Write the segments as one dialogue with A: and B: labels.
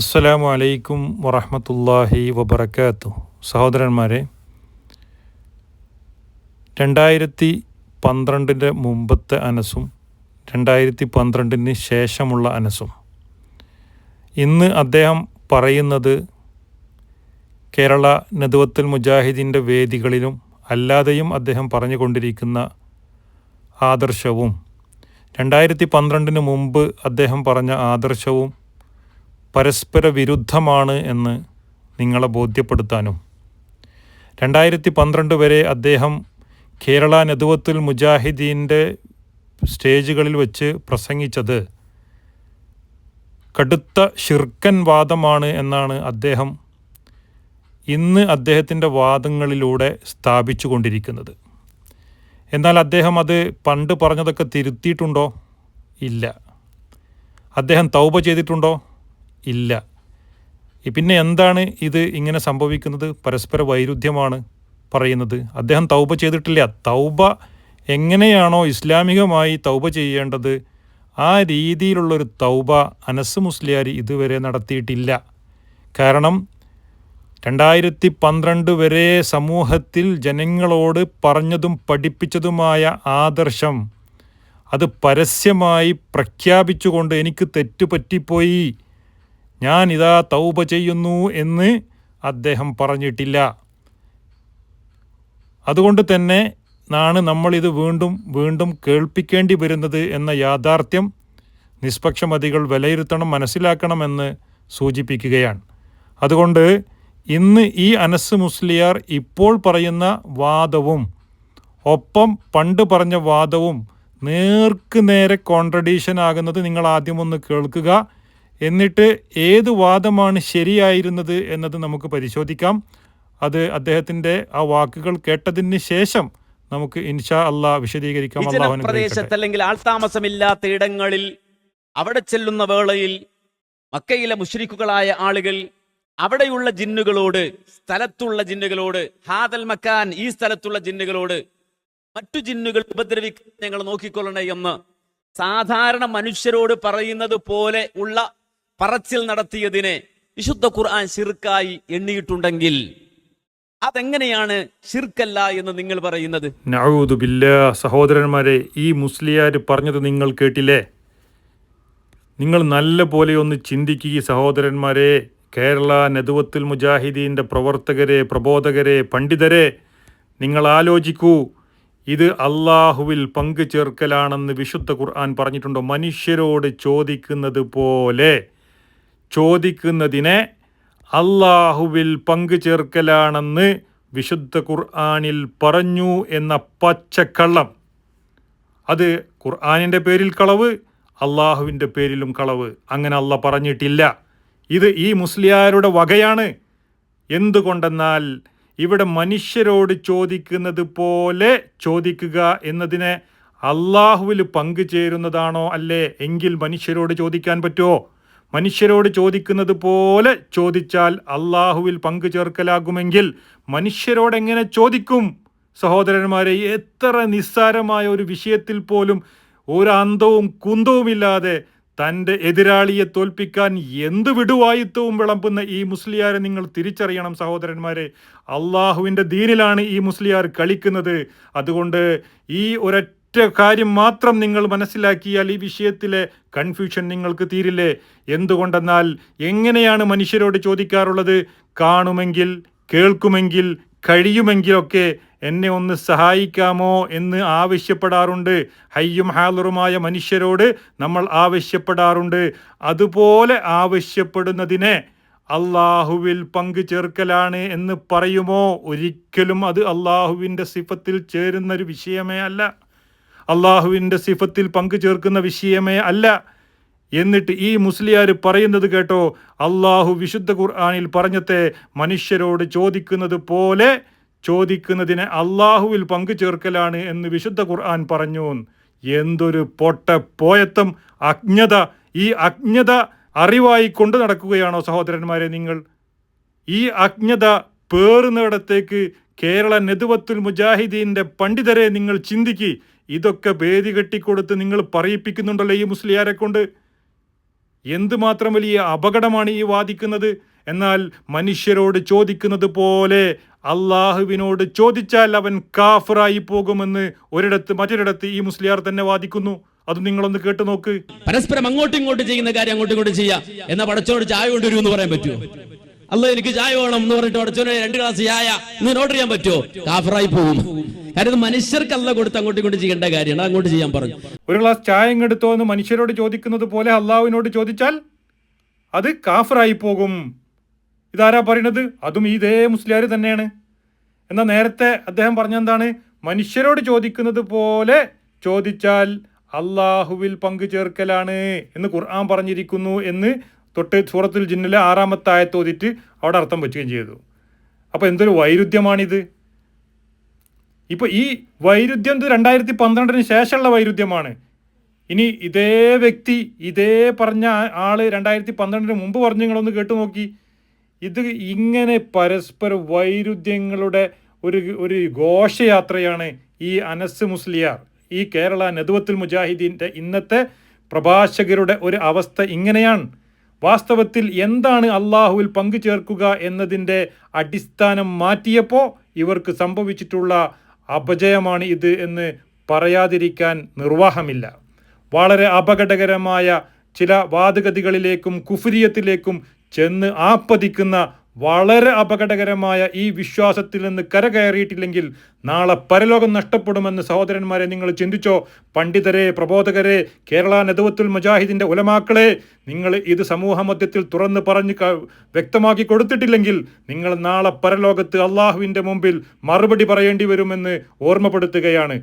A: അസ്സലാമു അലൈക്കും വറഹമത്തല്ലാഹി വബർക്കാത്തു സഹോദരന്മാരെ രണ്ടായിരത്തി പന്ത്രണ്ടിന്റെ മുമ്പത്തെ അനസും രണ്ടായിരത്തി പന്ത്രണ്ടിന് ശേഷമുള്ള അനസും. ഇന്ന് അദ്ദേഹം പറയുന്നത് കേരള നദുവത്തുൽ മുജാഹിദിന്റെ വേദികളിലും അല്ലാതെയും അദ്ദേഹം പറഞ്ഞുകൊണ്ടിരിക്കുന്ന ആദർശവും രണ്ടായിരത്തി പന്ത്രണ്ടിന് മുമ്പ് അദ്ദേഹം പറഞ്ഞ ആദർശവും പരസ്പര വിരുദ്ധമാണ് എന്ന് നിങ്ങളെ ബോധ്യപ്പെടുത്താനും. രണ്ടായിരത്തി പന്ത്രണ്ട് വരെ അദ്ദേഹം കേരള നെതുവത്തുൽ മുജാഹിദീന്റെ സ്റ്റേജുകളിൽ വെച്ച് പ്രസംഗിച്ചത് കടുത്ത ഷിർക്കൻ വാദമാണ് എന്നാണ് അദ്ദേഹം ഇന്ന് അദ്ദേഹത്തിന്റെ വാദങ്ങളിലൂടെ സ്ഥാപിച്ചു കൊണ്ടിരിക്കുന്നത് എന്നാൽ അദ്ദേഹം അത് പണ്ട് പറഞ്ഞതൊക്കെ തിരുത്തിയിട്ടുണ്ടോ? ഇല്ല. അദ്ദേഹം തൗപ ചെയ്തിട്ടുണ്ടോ? ഇല്ല. പിന്നെ എന്താണ് ഇത് ഇങ്ങനെ സംഭവിക്കുന്നത്? പരസ്പര വൈരുദ്ധ്യമാണ് പറയുന്നത്. അദ്ദേഹം തൗബ ചെയ്തിട്ടില്ല. തൗബ എങ്ങനെയാണോ ഇസ്ലാമികമായി തൗബ ചെയ്യേണ്ടത്? ആ രീതിയിലുള്ളൊരു തൗബ അനസ് മുസ്ലിയാർ ഇതുവരെ നടത്തിയിട്ടില്ല. കാരണം രണ്ടായിരത്തി പന്ത്രണ്ട് വരെ സമൂഹത്തിൽ ജനങ്ങളോട് പറഞ്ഞതും പഠിപ്പിച്ചതുമായ ആദർശം അത് പരസ്യമായി പ്രഖ്യാപിച്ചുകൊണ്ട് എനിക്ക് തെറ്റുപറ്റിപ്പോയി. ഞാൻ ഇതാ തൗബ ചെയ്യുന്നു എന്ന് അദ്ദേഹം പറഞ്ഞിട്ടില്ല. അതുകൊണ്ട് തന്നെ നാണ് നമ്മളിത് വീണ്ടും വീണ്ടും കേൾപ്പിക്കേണ്ടി വരുന്നത് എന്ന യാഥാർത്ഥ്യം നിഷ്പക്ഷമതികൾ വിലയിരുത്തണം മനസ്സിലാക്കണമെന്ന് സൂചിപ്പിക്കുകയാണ്. അതുകൊണ്ട് ഇന്ന് ഈ അനസ് മുസ്ലിയാർ ഇപ്പോൾ പറയുന്ന വാദവും ഒപ്പം പണ്ട് പറഞ്ഞ വാദവും നേർക്ക് നേരെ കോൺട്രഡീഷൻ ആകുന്നത് നിങ്ങൾ ആദ്യം ഒന്ന് കേൾക്കുക. എന്നിട്ട് ഏത് വാദമാണ് ശരിയായിരുന്നത് എന്നത് നമുക്ക് പരിശോധിക്കാം. അത് അദ്ദേഹത്തിന്റെ ആ വാക്കുകൾ കേട്ടതിന് ശേഷം നമുക്ക് ഇൻഷാ അള്ളാഹ് വിശദീകരിക്കാം. അള്ളാഹു
B: പ്രദേശത്ത് അല്ലെങ്കിൽ ആൾതാമസമില്ലാത്ത ഇടങ്ങളിൽ അവിടെ ചെല്ലുന്ന വേളയിൽ മക്കയിലെ മുഷ്രിക്കുകളായ ആളുകൾ അവിടെയുള്ള ജിന്നുകളോട് സ്ഥലത്തുള്ള ജിന്നുകളോട് ഹാദൽ മക്കാൻ ഈ സ്ഥലത്തുള്ള ജിന്നുകളോട് മറ്റു ജിന്നുകൾ ഉപദ്രവിക്കാൻ ഞങ്ങൾ നോക്കിക്കൊള്ളണേ എന്ന് സാധാരണ മനുഷ്യരോട് പറയുന്നത് പോലെ ഉള്ള പറച്ചിൽ നടത്തിയതിനെ വിശുദ്ധ ഖുർആൻ ശിർക്കായി എണ്ണിയിട്ടുണ്ടെങ്കിൽ അതെങ്ങനെയാണ് ശിർക്കല്ല എന്ന് നിങ്ങൾ പറയുന്നത്?
A: സഹോദരന്മാരെ ഈ മുസ്ലിയാർ പറഞ്ഞത് നിങ്ങൾ കേട്ടില്ലേ? നിങ്ങൾ നല്ല പോലെ ഒന്ന് ചിന്തിക്കുക സഹോദരന്മാരെ കേരള നദുവത്തുൽ മുജാഹിദീന്റെ പ്രവർത്തകരെ പ്രബോധകരെ പണ്ഡിതരെ നിങ്ങൾ ആലോചിക്കൂ ഇത് അള്ളാഹുവിൽ പങ്കു ചേർക്കലാണെന്ന് വിശുദ്ധ ഖുർആൻ പറഞ്ഞിട്ടുണ്ടോ? മനുഷ്യരോട് ചോദിക്കുന്നത് പോലെ. ചോദിക്കുന്നതിനെ അള്ളാഹുവിൽ പങ്കു ചേർക്കലാണെന്ന് വിശുദ്ധ ഖുർആാനിൽ പറഞ്ഞു എന്ന പച്ചക്കള്ളം. അത് ഖുർആാനിന്റെ പേരിൽ കളവ് അള്ളാഹുവിന്റെ പേരിലും കളവ്. അങ്ങനെ അല്ല പറഞ്ഞിട്ടില്ല. ഇത് ഈ മുസ്ലിയാരുടെ വകയാണ്. എന്തുകൊണ്ടെന്നാൽ ഇവിടെ മനുഷ്യരോട് ചോദിക്കുന്നത് പോലെ ചോദിക്കുക എന്നതിനെ അള്ളാഹുവിൽ പങ്കുചേരുന്നതാണോ അല്ലേ? എങ്കിൽ മനുഷ്യരോട് ചോദിക്കാൻ പറ്റുമോ? മനുഷ്യരോട് ചോദിക്കുന്നത് പോലെ ചോദിച്ചാൽ അള്ളാഹുവിൽ പങ്കു ചേർക്കലാകുമെങ്കിൽ മനുഷ്യരോട് എങ്ങനെ ചോദിക്കും? സഹോദരന്മാരെ എത്ര നിസ്സാരമായ ഒരു വിഷയത്തിൽ പോലും ഒരു കുന്തവുമില്ലാതെ തന്റെ എതിരാളിയെ തോൽപ്പിക്കാൻ എന്ത് വിടുവായുത്വവും വിളമ്പുന്ന ഈ മുസ്ലിയാരെ നിങ്ങൾ തിരിച്ചറിയണം സഹോദരന്മാരെ. അള്ളാഹുവിന്റെ ദീനിലാണ് ഈ മുസ്ലിയാർ കളിക്കുന്നത്. അതുകൊണ്ട് ഈ ഒരൊറ്റ കാര്യം മാത്രം നിങ്ങൾ മനസ്സിലാക്കിയാൽ ഈ വിഷയത്തിലെ കൺഫ്യൂഷൻ നിങ്ങൾക്ക് തീരില്ലേ? എന്തുകൊണ്ടെന്നാൽ എങ്ങനെയാണ് മനുഷ്യരോട് ചോദിക്കാറുള്ളത്? കാണുമെങ്കിൽ കേൾക്കുമെങ്കിൽ കഴിയുമെങ്കിലൊക്കെ എന്നെ ഒന്ന് സഹായിക്കാമോ എന്ന് ആവശ്യപ്പെടാറുണ്ട്. ഹയ്യും ഹാലറുമായ മനുഷ്യരോട് നമ്മൾ ആവശ്യപ്പെടാറുണ്ട്. അതുപോലെ ആവശ്യപ്പെടുന്നതിനെ അള്ളാഹുവിൽ പങ്കു ചേർക്കലാണ് എന്ന് പറയുമോ? ഒരിക്കലും അത് അള്ളാഹുവിന്റെ സിഫത്തിൽ ചേരുന്നൊരു വിഷയമേ അല്ല. അള്ളാഹുവിന്റെ സിഫത്തിൽ പങ്കു ചേർക്കുന്ന വിഷയമേ അല്ല. എന്നിട്ട് ഈ മുസ്ലിയാർ പറയുന്നത് കേട്ടോ അള്ളാഹു വിശുദ്ധ ഖുർആാനിൽ പറഞ്ഞത്തെ മനുഷ്യരോട് ചോദിക്കുന്നത് പോലെ ചോദിക്കുന്നതിനെ അള്ളാഹുവിൽ പങ്കു ചേർക്കലാണ് എന്ന് വിശുദ്ധ ഖുർആൻ പറഞ്ഞു. എന്തൊരു പൊട്ട പോയത്തം അജ്ഞത. ഈ അജ്ഞത അറിവായി കൊണ്ട് നടക്കുകയാണോ സഹോദരന്മാരെ നിങ്ങൾ? ഈ അജ്ഞത പേറുന്നിടത്തേക്ക് കേരള നെതുവത്തുൽ മുജാഹിദീന്റെ പണ്ഡിതരെ നിങ്ങൾ ചിന്തിക്കി. ഇതൊക്കെ ഭേദി കെട്ടിക്കൊടുത്ത് നിങ്ങൾ പറയിപ്പിക്കുന്നുണ്ടല്ലോ ഈ മുസ്ലിയാരെ കൊണ്ട്. എന്തുമാത്രം വലിയ അപകടമാണ് ഈ വാദിക്കുന്നത്? എന്നാൽ മനുഷ്യരോട് ചോദിക്കുന്നത് പോലെ അള്ളാഹുവിനോട് ചോദിച്ചാൽ അവൻ കാഫറായി പോകുമെന്ന് ഒരിടത്ത് മറ്റൊരിടത്ത് ഈ മുസ്ലിയാർ തന്നെ വാദിക്കുന്നു. അത് നിങ്ങളൊന്ന് കേട്ടു നോക്ക്.
C: പരസ്പരം അങ്ങോട്ടും ഇങ്ങോട്ടും ചെയ്യുന്ന കാര്യം അങ്ങോട്ടും ഇങ്ങോട്ടും ചെയ്യാം. എന്നാ പടച്ചോട് ചായ കൊണ്ടുവരൂ എന്ന് പറയാൻ പറ്റുമോ? അല്ല എനിക്ക് ചായ വേണം എന്ന് പറഞ്ഞിട്ട് അടച്ചോനെ രണ്ട് ഗ്ലാസ് ചായ ഇന്ന് ഓർഡർ ചെയ്യാൻ പറ്റുമോ? കാഫറായി പോകും. കാര്യം മനുഷ്യർക്ക് അല്ല കൊടുത്ത് അങ്ങോട്ടും ഇങ്ങോട്ടും ചെയ്യേണ്ട കാര്യമാണ്. അങ്ങോട്ട് ചെയ്യാൻ പറഞ്ഞു.
A: ഒരു ഗ്ലാസ് ചായ എടുത്തോ എന്ന് മനുഷ്യരോട് ചോദിക്കുന്നത് പോലെ അള്ളാഹുവിനോട് ചോദിച്ചാൽ അത് കാഫറായി പോകും. ഇതാരാ പറയണത്? അതും ഇതേ മുസ്ലിയാർ തന്നെയാണ്. എന്നാൽ നേരത്തെ അദ്ദേഹം പറഞ്ഞെന്താണ്? മനുഷ്യരോട് ചോദിക്കുന്നത് പോലെ ചോദിച്ചാൽ അള്ളാഹുവിൽ പങ്കു ചേർക്കലാണ് എന്ന് ഖുർആൻ പറഞ്ഞിരിക്കുന്നു എന്ന് തൊട്ട് സൂറത്തുൽ ജിന്നിലെ ആറാമത്തെ ആയത്ത് ഓതിറ്റ് അവിടെ അർത്ഥം വെച്ചുകയും ചെയ്തു. അപ്പോൾ എന്തൊരു വൈരുദ്ധ്യമാണിത്? ഇപ്പൊ ഈ വൈരുദ്ധ്യം ഇത് രണ്ടായിരത്തി പന്ത്രണ്ടിന് ശേഷമുള്ള വൈരുദ്ധ്യമാണ്. ഇനി ഇതേ വ്യക്തി ഇതേ പറഞ്ഞ ആൾ രണ്ടായിരത്തി പന്ത്രണ്ടിന് മുമ്പ് പറഞ്ഞു നിങ്ങളൊന്ന് കേട്ടു നോക്കി. ഇത് ഇങ്ങനെ പരസ്പര വൈരുദ്ധ്യങ്ങളുടെ ഒരു ഒരു ഘോഷയാത്രയാണ് ഈ അനസ് മുസ്ലിയാർ ഈ കേരള നദുവത്തുൽ മുജാഹിദീന്റെ ഇന്നത്തെ പ്രഭാഷകരുടെ ഒരു അവസ്ഥ ഇങ്ങനെയാണ്. വാസ്തവത്തിൽ എന്താണ് അള്ളാഹുവിൽ പങ്കു ചേർക്കുക എന്നതിന്റെ അടിസ്ഥാനം മാറ്റിയപ്പോൾ ഇവർക്ക് സംഭവിച്ചിട്ടുള്ള അപജയമാണ് ഇത് എന്ന് പറയാതിരിക്കാൻ നിർവാഹമില്ല. വളരെ അപകടകരമായ ചില വാദഗതികളിലേക്കും കുഫുരിയത്തിലേക്കും ചെന്ന് ആപ്പതിക്കുന്ന വളരെ അപകടകരമായ ഈ വിശ്വാസത്തിൽ നിന്ന് കരകയറിയിട്ടില്ലെങ്കിൽ നാളെ പരലോകം നഷ്ടപ്പെടുമെന്ന് സഹോദരന്മാരെ നിങ്ങൾ ചിന്തിച്ചോ? പണ്ഡിതരെ പ്രബോധകരെ കേരള നെതുവത്തുൽ മുജാഹിദിന്റെ ഉലമാക്കളെ നിങ്ങൾ ഇത് സമൂഹമധ്യത്തിൽ തുറന്ന് പറഞ്ഞ് വ്യക്തമാക്കി കൊടുത്തിട്ടില്ലെങ്കിൽ നിങ്ങൾ നാളെ പരലോകത്ത് അള്ളാഹുവിന്റെ മുമ്പിൽ മറുപടി പറയേണ്ടി വരുമെന്ന് ഓർമ്മപ്പെടുത്തുകയാണ്.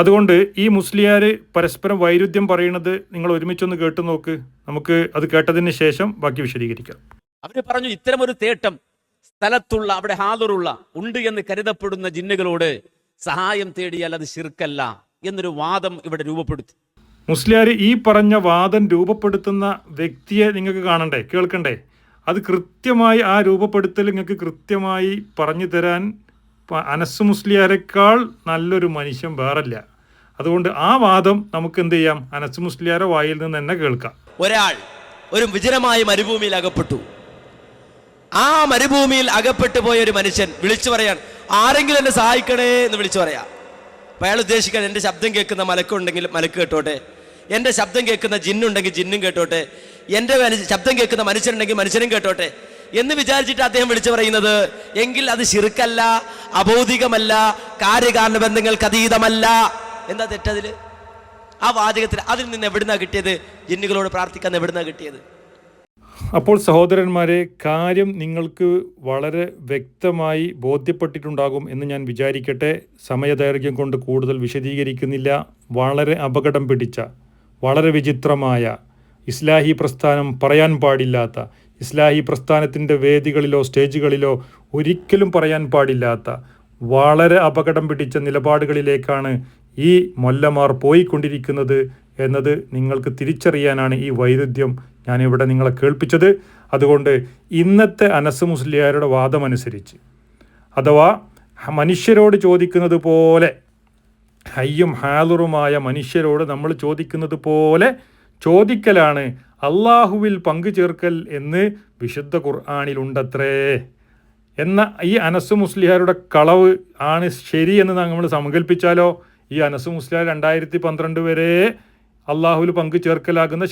A: അതുകൊണ്ട് ഈ മുസ്ലിയാർ പരസ്പരം വൈരുദ്ധ്യം പറയുന്നത് നിങ്ങൾ ഒരുമിച്ചൊന്ന് കേട്ടു നോക്ക് നമുക്ക് അത് കേട്ടതിന് ശേഷം ബാക്കി വിശദീകരിക്കാം.
B: അവർ പറഞ്ഞു ഇത്തരമൊരു തേട്ടം സ്ഥലത്തുള്ള അവിടെ ഹാജറുള്ള ഉണ്ട് എന്ന് കരുതപ്പെടുന്ന ജിന്നുകളോട് സഹായം തേടിയാൽ അത് ശിർക്കല്ല എന്നൊരു വാദം ഇവിടെ രൂപപ്പെടുത്തി.
A: മുസ്ലിയാർ ഈ പറഞ്ഞ വാദം രൂപപ്പെടുത്തുന്ന വ്യക്തിയെ നിങ്ങൾക്ക് കാണണ്ടേ? കേൾക്കണ്ടേ? അത് കൃത്യമായി ആ രൂപപ്പെടുത്തൽ നിങ്ങൾക്ക് കൃത്യമായി പറഞ്ഞു തരാൻ അനസ് മുസ്ലിയാരെക്കാൾ നല്ലൊരു മനുഷ്യൻ വേറല്ല. അതുകൊണ്ട് ആ വാദം നമുക്ക് എന്ത് ചെയ്യാം? അനസ് മുസ്ലിയാരെ വായിൽ നിന്ന് തന്നെ കേൾക്കാം.
D: ഒരാൾ ഒരു വിജനമായ മരുഭൂമിയിൽ അകപ്പെട്ടു. ആ മരുഭൂമിയിൽ അകപ്പെട്ടു പോയ ഒരു മനുഷ്യൻ വിളിച്ചു പറയാൻ ആരെങ്കിലും എന്നെ സഹായിക്കണേ എന്ന് വിളിച്ചു പറയാ. അപ്പൊ അയാൾ ഉദ്ദേശിക്കാൻ എന്റെ ശബ്ദം കേൾക്കുന്ന മലക്കുണ്ടെങ്കിൽ മലക്ക് കേട്ടോട്ടെ എന്റെ ശബ്ദം കേൾക്കുന്ന ജിന്നുണ്ടെങ്കിൽ ജിന്നും കേട്ടോട്ടെ എന്റെ ശബ്ദം കേൾക്കുന്ന മനുഷ്യനുണ്ടെങ്കിൽ മനുഷ്യനും കേട്ടോട്ടെ എന്ന് വിചാരിച്ചിട്ട് അദ്ദേഹം വിളിച്ചു പറയുന്നത് എങ്കിൽ അത് ശിർക്കല്ല അബൗദികമല്ല കാര്യകാരണ ബന്ധങ്ങൾക്ക് അതീതമല്ല. എന്താ തെറ്റതിൽ? ആ വാചകത്തിൽ അതിൽ നിന്ന് എവിടുന്നാണ് കിട്ടിയത്? ജിന്നുകളോട് പ്രാർത്ഥിക്കാൻ എവിടുന്നാണ് കിട്ടിയത്?
A: അപ്പോൾ സഹോദരന്മാരെ കാര്യം നിങ്ങൾക്ക് വളരെ വ്യക്തമായി ബോധ്യപ്പെട്ടിട്ടുണ്ടാകും എന്ന് ഞാൻ വിചാരിക്കട്ടെ. സമയദൈർഘ്യം കൊണ്ട് കൂടുതൽ വിശദീകരിക്കുന്നില്ല. വളരെ അപകടം പിടിച്ച വളരെ വിചിത്രമായ ഇസ്ലാഹി പ്രസ്ഥാനം പറയാൻ പാടില്ലാത്ത ഇസ്ലാഹി പ്രസ്ഥാനത്തിന്റെ വേദികളിലോ സ്റ്റേജുകളിലോ ഒരിക്കലും പറയാൻ പാടില്ലാത്ത വളരെ അപകടം പിടിച്ച നിലപാടുകളിലേക്കാണ് ഈ മൊല്ലമാർ പോയിക്കൊണ്ടിരിക്കുന്നത് എന്നത് നിങ്ങൾക്ക് തിരിച്ചറിയാനാണ് ഈ വൈരുദ്ധ്യം ഞാനിവിടെ നിങ്ങളെ കേൾപ്പിച്ചത് അതുകൊണ്ട് ഇന്നത്തെ അനസ് മുസ്ലിയാരുടെ വാദമനുസരിച്ച്. അഥവാ മനുഷ്യരോട് ചോദിക്കുന്നത് പോലെ ഹയ്യും ഹാലുറുമായ മനുഷ്യരോട് നമ്മൾ ചോദിക്കുന്നത് പോലെ ചോദിക്കലാണ് അള്ളാഹുവിൽ പങ്കു ചേർക്കൽ എന്ന് വിശുദ്ധ ഖുർആാനിലുണ്ടത്രേ. എന്ന ഈ അനസ് മുസ്ലിഹാരുടെ കളവ് ആണ് ശരിയെന്ന് നമ്മൾ സങ്കല്പിച്ചാലോ ഈ അനസ് മുസ്ലിയാർ രണ്ടായിരത്തി പന്ത്രണ്ട് വരെ അള്ളാഹുവിൽ പങ്കു ചേർക്കലാകുന്ന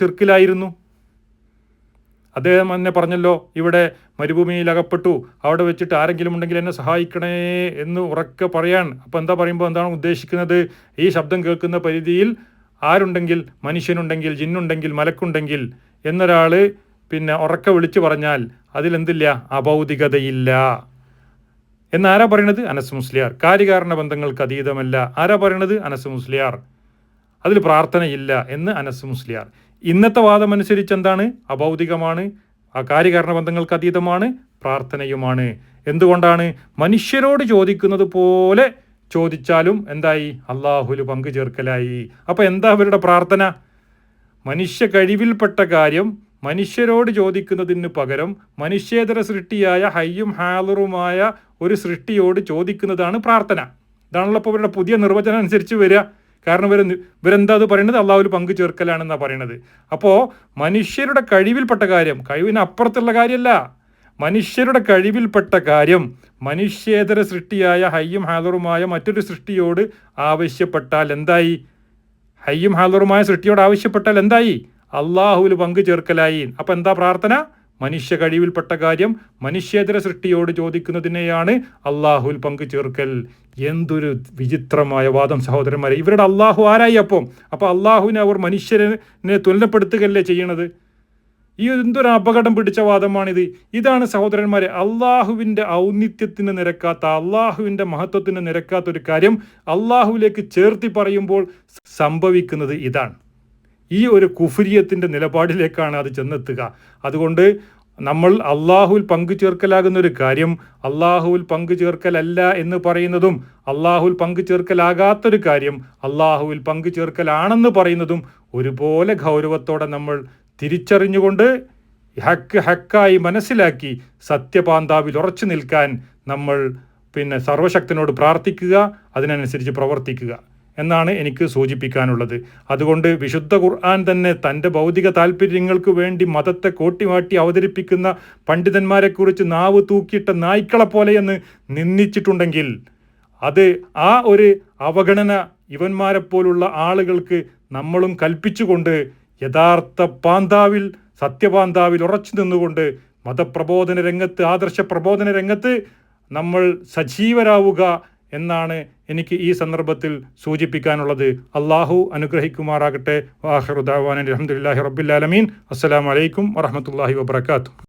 A: അദ്ദേഹം തന്നെ പറഞ്ഞല്ലോ ഇവിടെ മരുഭൂമിയിൽ അകപ്പെട്ടു അവിടെ വെച്ചിട്ട് ആരെങ്കിലും ഉണ്ടെങ്കിൽ എന്നെ സഹായിക്കണേ എന്ന് ഉറക്കെ പറയാൻ. അപ്പോൾ എന്താ പറയുമ്പോൾ എന്താണ് ഉദ്ദേശിക്കുന്നത്? ഈ ശബ്ദം കേൾക്കുന്ന പരിധിയിൽ ആരുണ്ടെങ്കിൽ മനുഷ്യനുണ്ടെങ്കിൽ ജിന്നുണ്ടെങ്കിൽ മലക്കുണ്ടെങ്കിൽ എന്നൊരാൾ പിന്നെ ഉറക്കെ വിളിച്ചു പറഞ്ഞാൽ അതിലെന്തില്ല അഭൗതികതയില്ല. എന്നാരാ പറയണത്? അനസ് മുസ്ലിയാർ. കാര്യകാരണ ബന്ധങ്ങൾക്ക് അതീതമല്ല. ആരാ പറയണത്? അനസ് മുസ്ലിയാർ. അതിൽ പ്രാർത്ഥനയില്ല എന്ന് അനസ് മുസ്ലിയാർ. ഇന്നത്തെ വാദം അനുസരിച്ച് എന്താണ്? അഭൗതികമാണ് കാര്യകാരണ ബന്ധങ്ങൾക്ക് അതീതമാണ് പ്രാർത്ഥനയുമാണ്. എന്തുകൊണ്ടാണ്? മനുഷ്യരോട് ചോദിക്കുന്നത് പോലെ ചോദിച്ചാലും എന്തായി? അള്ളാഹുലു പങ്കു ചേർക്കലായി. അപ്പോൾ എന്താ അവരുടെ പ്രാർത്ഥന? മനുഷ്യ കഴിവിൽപ്പെട്ട കാര്യം മനുഷ്യരോട് ചോദിക്കുന്നതിന് പകരം മനുഷ്യേതര സൃഷ്ടിയായ ഹയ്യും ഹാലറുമായ ഒരു സൃഷ്ടിയോട് ചോദിക്കുന്നതാണ് പ്രാർത്ഥന. ഇതാണല്ലോ ഇപ്പോൾ ഇവരുടെ പുതിയ നിർവചനം അനുസരിച്ച് വരിക. കാരണം ഇവർ ഇവരെന്താ അത് പറയുന്നത് അള്ളാഹുൽ പങ്കു ചേർക്കലാണെന്നാണ് പറയുന്നത് അപ്പോൾ മനുഷ്യരുടെ കഴിവിൽപ്പെട്ട കാര്യം കഴിവിന് അപ്പുറത്തുള്ള കാര്യമല്ല മനുഷ്യരുടെ കഴിവിൽപ്പെട്ട കാര്യം മനുഷ്യേതര സൃഷ്ടിയായ ഹയ്യും ഹാദറുമായ മറ്റൊരു സൃഷ്ടിയോട് ആവശ്യപ്പെട്ടാൽ എന്തായി? ഹയ്യും ഹാദറുമായ സൃഷ്ടിയോട് ആവശ്യപ്പെട്ടാൽ എന്തായി? അള്ളാഹുവിൽ പങ്കു ചേർക്കലായി. അപ്പം എന്താ പ്രാർത്ഥന? മനുഷ്യ കഴിവിൽപ്പെട്ട കാര്യം മനുഷ്യേതര സൃഷ്ടിയോട് ചോദിക്കുന്നതിനെയാണ് അള്ളാഹുൽ പങ്കു ചേർക്കൽ. എന്തൊരു വിചിത്രമായ വാദം സഹോദരന്മാരെ. ഇവരുടെ അള്ളാഹു ആരായി അപ്പം? അപ്പോൾ അള്ളാഹുവിനെ അവർ മനുഷ്യനെ തുലനപ്പെടുത്തുകയല്ലേ ചെയ്യണത്? ഈ എന്തൊരു അപകടം പിടിച്ച വാദമാണിത്. ഇതാണ് സഹോദരന്മാരെ അള്ളാഹുവിന്റെ ഔന്നിത്യത്തിന് നിരക്കാത്ത അള്ളാഹുവിന്റെ മഹത്വത്തിന് നിരക്കാത്ത ഒരു കാര്യം അള്ളാഹുവിലേക്ക് ചേർത്തി പറയുമ്പോൾ സംഭവിക്കുന്നത് ഇതാണ്. ഈ ഒരു കുഫുരിയത്തിന്റെ നിലപാടിലേക്കാണ് അത് ചെന്നെത്തുക. അതുകൊണ്ട് നമ്മൾ അള്ളാഹുവിൽ പങ്കു ചേർക്കലാകുന്ന ഒരു കാര്യം അള്ളാഹുവിൽ പങ്കു ചേർക്കലല്ല എന്ന് പറയുന്നതും അള്ളാഹുവിൽ പങ്കു ചേർക്കലാകാത്തൊരു കാര്യം അള്ളാഹുവിൽ പങ്കു ചേർക്കലാണെന്ന് പറയുന്നതും ഒരുപോലെ ഗൗരവത്തോടെ നമ്മൾ തിരിച്ചറിഞ്ഞുകൊണ്ട് ഹക്ക് ഹക്കായി മനസ്സിലാക്കി സത്യപാന്താവിൽ ഉറച്ചു നിൽക്കാൻ നമ്മൾ പിന്നെ സർവശക്തനോട് പ്രാർത്ഥിക്കുക അതിനനുസരിച്ച് പ്രവർത്തിക്കുക. എന്നാണ് എനിക്ക് സൂചിപ്പിക്കാനുള്ളത്. അതുകൊണ്ട് വിശുദ്ധ ഖുർആൻ തന്നെ തന്റെ ഭൗതിക താല്പര്യങ്ങൾക്ക് വേണ്ടി മതത്തെ കോട്ടിമാട്ടി അവതരിപ്പിക്കുന്ന പണ്ഡിതന്മാരെക്കുറിച്ച് നാവ് തൂക്കിയിട്ട നായ്ക്കളെ പോലെയെന്ന് നിന്ദിച്ചിട്ടുണ്ടെങ്കിൽ അത് ആ ഒരു അവഗണന ഇവന്മാരെ പോലുള്ള ആളുകൾക്ക് നമ്മളും കൽപ്പിച്ചുകൊണ്ട് യഥാർത്ഥ പാന്താവിൽ സത്യപാന്താവിൽ ഉറച്ചു നിന്നുകൊണ്ട് മതപ്രബോധന രംഗത്ത് ആദർശ പ്രബോധന രംഗത്ത് നമ്മൾ സജീവരാവുക എന്നാണ് എനിക്ക് ഈ സന്ദർഭത്തിൽ സൂചിപ്പിക്കാനുള്ളത്. അള്ളാഹു അനുഗ്രഹിക്കുമാറാകട്ടെ. വാഹറുദാവാൻ അലഹമുല്ലാഹി റബ്ബുലാലമീൻ അസ്സലാമലൈക്കും വറഹമത്തല്ലാഹി വബർക്കാത്തു